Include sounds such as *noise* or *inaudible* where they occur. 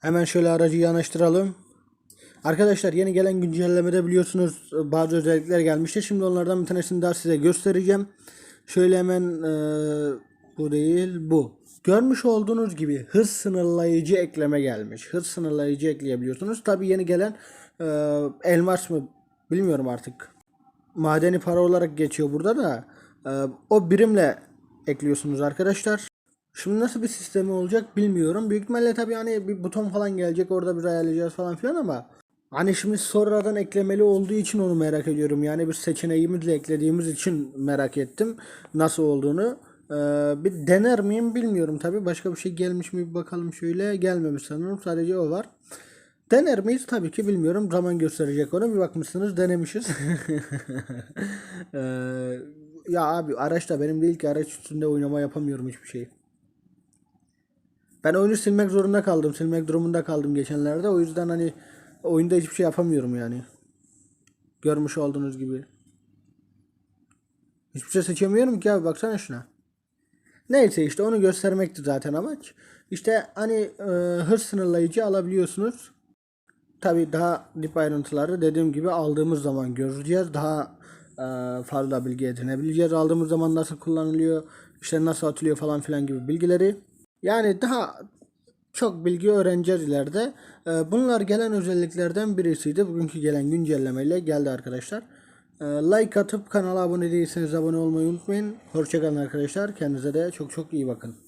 Hemen şöyle aracı yanaştıralım. Arkadaşlar yeni gelen güncellemede biliyorsunuz bazı özellikler gelmişti. Şimdi onlardan bir tanesini daha size göstereceğim. Şöyle hemen eee, bu değil bu. Görmüş olduğunuz gibi hız sınırlayıcı ekleme gelmiş. Hız sınırlayıcı ekleyebiliyorsunuz. Tabi yeni gelen eee, elmas mı bilmiyorum artık. Madeni para olarak geçiyor burada da eee, o birimle ekliyorsunuz arkadaşlar. Şimdi nasıl bir sistemi olacak bilmiyorum. Büyük ihtimalle tabii hani bir buton falan gelecek orada bir ayarlayacağız falan filan ama hani şimdi sonradan eklemeli olduğu için onu merak ediyorum. Yani bir seçeneğimizle eklediğimiz için merak ettim nasıl olduğunu. Ee, bir dener miyim bilmiyorum tabii. Başka bir şey gelmiş mi bir bakalım şöyle. Gelmemiş sanırım. Sadece o var. Dener miyiz? Tabii ki bilmiyorum. Zaman gösterecek onu. Bir bakmışsınız denemişiz. *laughs* Ee, ya abi araç da benim değil ki araç üstünde oynama yapamıyorum hiçbir şey. Ben oyunu silmek zorunda kaldım. Silmek durumunda kaldım geçenlerde. O yüzden hani oyunda hiçbir şey yapamıyorum yani. Görmüş olduğunuz gibi. Hiçbir şey seçemiyorum ki abi baksana şuna. Neyse işte onu göstermekti zaten amaç. İşte hani e, hız sınırlayıcı alabiliyorsunuz. Tabi daha dip ayrıntıları dediğim gibi aldığımız zaman göreceğiz. Daha e, fazla bilgi edinebileceğiz. Aldığımız zaman nasıl kullanılıyor, işte nasıl atılıyor falan filan gibi bilgileri. Yani daha çok bilgi öğreneceğiz ileride. E, bunlar gelen özelliklerden birisiydi. Bugünkü gelen güncellemeyle geldi arkadaşlar. E, like atıp kanala abone değilseniz abone olmayı unutmayın. Hoşçakalın arkadaşlar. Kendinize de çok çok iyi bakın.